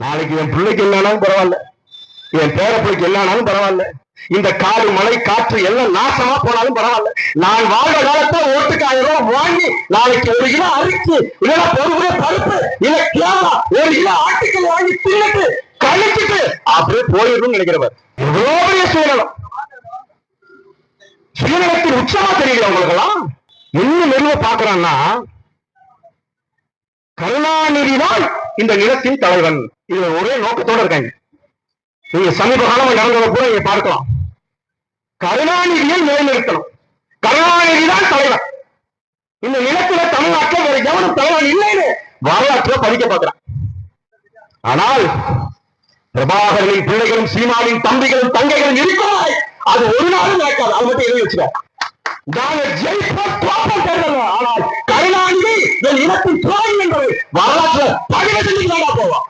நாளைக்கு என் பிள்ளைக்கு என்னாலும் பரவாயில்ல. என் பேர பிள்ளைக்கு என்னாலும் பரவாயில்ல. இந்த காடு மழை காற்று எல்லாம் நாசமா போனாலும் பரவாயில்ல. நான் வாழ்ந்த காலத்துல ஓட்டுக்கு ஆயிரம் ரூபாய் வாங்கி நாளைக்கு ஒரு கிலோ அரிசி இல்லைன்னா ஒரு கிலோ பருப்பு இல்ல கேவலா ஒரு கிலோ ஆட்டுக்கள் வாங்கி தின்னுட்டு கழிச்சிட்டு அப்படியே போயிடும் நினைக்கிறவர். எவ்வளவு பெரிய சுயநலம் சுயநலத்தின் உச்சமா தெரியல உங்களுக்கெல்லாம்? என்ன நிறுவ பாக்குறான்னா கருணாநிதி தான் இந்த நிலத்தின் தலைவன். இதுல ஒரே நோக்கத்தோட இருக்காங்க. நீங்க சமீப காலமா நடந்ததை கூட நீங்க பார்க்கலாம். கருணாநிதியை நிலைநிறுத்தணும். கருணாநிதி தான் தலைவர் இந்த நிலத்துல தமிழ்நாட்டில் வேற எவனும் தலைவன் இல்லைன்னு வரலாற்றுல படிக்க பார்க்கிறான். ஆனால் பிரபாகரனின் பிள்ளைகளும் சீமாவின் தம்பிகளும் தங்கைகளும் இருக்கிறாய். அது ஒரு நாளும் நடக்காது. அது மட்டும் எழுதி வச்சுக்கோ. நாங்கள் ஜெயிப்போம். வரலாற்றுல பதிவு செஞ்சு போவோம்